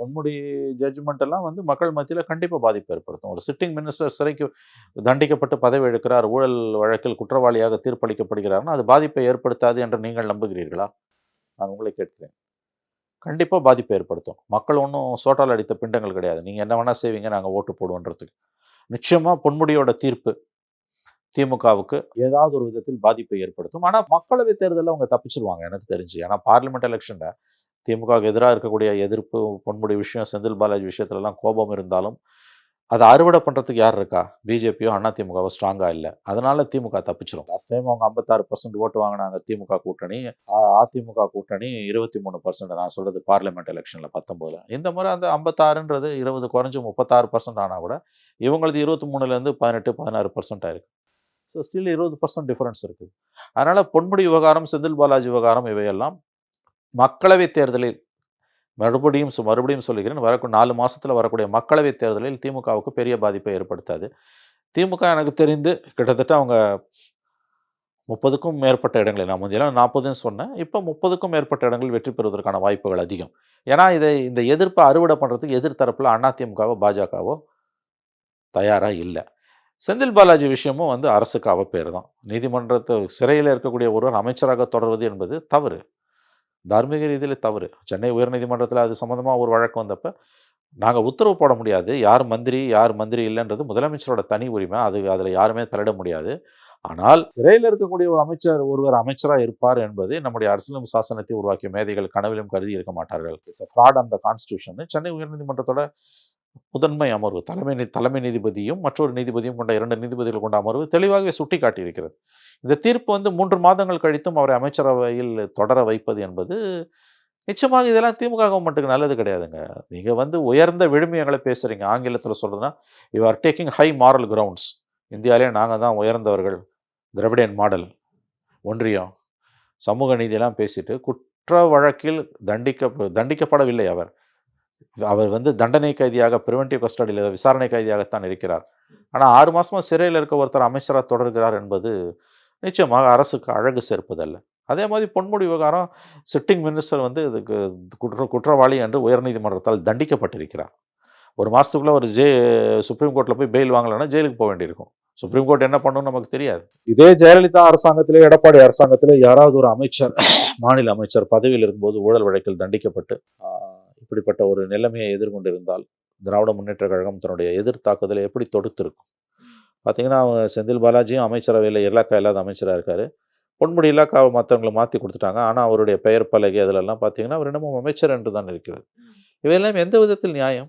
Ponmudi judgement எல்லாம் வந்து மக்கள் மத்தியில் கண்டிப்பாக பாதிப்பு ஏற்படுத்தும். ஒரு சிட்டிங் மினிஸ்டர் சிறைக்கு தண்டிக்கப்பட்டு பதவி எடுக்கிறார் ஊழல் வழக்கில் குற்றவாளியாக தீர்ப்பளிக்கப்படுகிறார்னா அது பாதிப்பை ஏற்படுத்தாது என்று நீங்கள் நம்புகிறீர்களா? நான் உங்களை கேட்கிறேன். கண்டிப்பாக பாதிப்பை ஏற்படுத்தும். மக்கள் ஒன்றும் சோட்டால் அடித்த பிண்டங்கள் கிடையாது. நீங்கள் என்ன வேணால் செய்வீங்க நாங்கள் ஓட்டு போடுவோன்றதுக்கு. நிச்சயமாக பொன்முடியோட தீர்ப்பு திமுகவுக்கு ஏதாவது ஒரு விதத்தில் பாதிப்பை ஏற்படுத்தும். ஆனால் மக்களவை தேர்தலில் அவங்க தப்பிச்சிருவாங்க எனக்கு தெரிஞ்சு. ஏன்னா பார்லிமெண்ட் எலெக்ஷனில் திமுகவுக்கு எதிராக இருக்கக்கூடிய எதிர்ப்பு பொன்முடி விஷயம் செந்தில் பாலாஜி விஷயத்துலலாம் கோபம் இருந்தாலும் அதை அறுவடை பண்ணுறதுக்கு யார் இருக்கா? பிஜேபியோ அண்ணா திமுகவோ ஸ்ட்ராங்காக இல்லை. அதனால திமுக தப்பிச்சிடும் லாஸ்ட் டைம் அவங்க ஐம்பத்தாறு பர்சன்ட் ஓட்டு வாங்கினாங்க திமுக கூட்டணி. அதிமுக கூட்டணி இருபத்தி மூணு பர்சன்ட் நான் சொல்கிறது பார்லிமெண்ட் எலெக்ஷனில் பத்தொம்போதுல. இந்த முறை அந்த ஐம்பத்தாறுன்றது இருபது குறைஞ்சி முப்பத்தாறு பர்சன்ட் ஆனால் கூட இவங்களது இருபத்தி மூணுலேருந்து பதினெட்டு பதினாறு பர்சன்ட் ஆயிருக்கு ஸோ ஸ்டில் இருபது பர்சன்ட் டிஃப்ரென்ஸ் இருக்குது அதனால் பொன்முடி விவகாரம் செந்தில் பாலாஜி விவகாரம் இவையெல்லாம் மக்களவைத் தேர்தலில் மறுபடியும் மறுபடியும் சொல்லுகிறேன். வரக்கூடிய நாலு மாதத்தில் வரக்கூடிய மக்களவைத் தேர்தலில் திமுகவுக்கு பெரிய பாதிப்பை ஏற்படுத்தாது. திமுக எனக்கு தெரிந்து கிட்டத்தட்ட அவங்க முப்பதுக்கும் மேற்பட்ட இடங்களில் நான் முந்தையெல்லாம் நாற்பதுன்னு சொன்னேன். இப்போ முப்பதுக்கும் மேற்பட்ட இடங்களில் வெற்றி பெறுவதற்கான வாய்ப்புகள் அதிகம். ஏன்னா இதை இந்த எதிர்ப்பை அறுவடை பண்ணுறதுக்கு எதிர்த்தரப்பில் அதிமுகவோ பாஜகவோ தயாராக இல்லை. செந்தில் பாலாஜி விஷயமும் வந்து அரசுக்கு அவப்பேர் தான் நீதிமன்றத்து சிறையில் இருக்கக்கூடிய ஒருவர் அமைச்சராக தொடர்வது என்பது தவறு. தார்மீக ரீதியில் தவறு. சென்னை உயர்நீதிமன்றத்தில் அது சம்மந்தமாக ஒரு வழக்கு வந்தப்போ நாங்கள் உத்தரவு போட முடியாது. யார் மந்திரி யார் மந்திரி இல்லைன்றது முதலமைச்சரோட தனி உரிமை. அது அதில் யாருமே தலையிட முடியாது. ஆனால் சிறையில் இருக்கக்கூடிய ஒரு அமைச்சர் ஒருவர் அமைச்சராக இருப்பார் என்பது நம்முடைய அரசியலும் சாசனத்தை உருவாக்கிய மேதைகள் கனவிலும் கருதி இருக்க மாட்டார்கள். இட்ஸ் ஃப்ராட் அந்த கான்ஸ்டியூஷன் சென்னை உயர்நீதிமன்றத்தோட முதன்மை அமர்வு தலைமை நீ- தலைமை நீதிபதியும் மற்றொரு நீதிபதியும் கொண்ட இரண்டு நீதிபதிகள் கொண்ட அமர்வு தெளிவாகவே சுட்டி காட்டியிருக்கிறது இந்த தீர்ப்பு வந்து மூன்று மாதங்கள் கழித்தும் அவரை அமைச்சரவையில் தொடர வைப்பது என்பது நிச்சயமாக இதெல்லாம் திமுக கவர்மெண்ட்டுக்கு நல்லது கிடையாதுங்க. நீங்கள் வந்து உயர்ந்த விழுமியங்களை பேசுகிறீங்க ஆங்கிலத்தில் சொல்கிறதுனா you are taking high moral grounds இந்தியாவிலே நாங்கள் தான் உயர்ந்தவர்கள். திராவிடியன் மாடல் ஒன்றியம். சமூக நீதியெல்லாம் பேசிட்டு குற்ற வழக்கில் தண்டிக்க தண்டிக்கப்படவில்லை அவர். அவர் வந்து தண்டனை கைதியாக பிரிவென்டிவ் கஸ்டடியில் விசாரணை கைதியாகத்தான் இருக்கிறார். ஆனால் ஆறு மாதமாக சிறையில் இருக்க ஒருத்தர் அமைச்சராக தொடர்கிறார் என்பது நிச்சயமாக அரசுக்கு அழகு சேர்ப்பதல்ல. அதே மாதிரி பொன்முடி விவகாரம் சிட்டிங் மினிஸ்டர் வந்து இதுக்கு குற்ற குற்றவாளி என்று உயர்நீதிமன்றத்தால் தண்டிக்கப்பட்டிருக்கிறார். ஒரு மாதத்துக்குள்ளே ஒரு ஜெ சுப்ரீம் கோர்ட்டில் போய் பெயில் வாங்கலைன்னா ஜெயிலுக்கு போக வேண்டியிருக்கும். சுப்ரீம் கோர்ட் என்ன பண்ணணும்னு நமக்கு தெரியாது. இதே ஜெயலலிதா அரசாங்கத்திலே எடப்பாடி அரசாங்கத்திலே யாராவது ஒரு அமைச்சர் மாநில அமைச்சர் பதவியில் இருக்கும்போது ஊழல் வழக்கில் தண்டிக்கப்பட்டு இப்படிப்பட்ட ஒரு நிலைமையை எதிர்கொண்டிருந்தால் திராவிட முன்னேற்ற கழகம் தன்னுடைய எதிர் தாக்குதலை எப்படி தொடுத்திருக்கும்? பார்த்தீங்கன்னா அவங்க செந்தில் பாலாஜியும் அமைச்சரவையில் இலாக்கா இல்லாத அமைச்சராக இருக்காரு. பொன்முடி இலாக்காவை மற்றவங்களை மாற்றி கொடுத்துட்டாங்க. ஆனால் அவருடைய பெயர் பலகை அதிலெல்லாம் பார்த்தீங்கன்னா அவர் இன்னமும் அமைச்சர் என்று தான் இருக்கிறது இவையெல்லாம் எந்த விதத்தில் நியாயம்?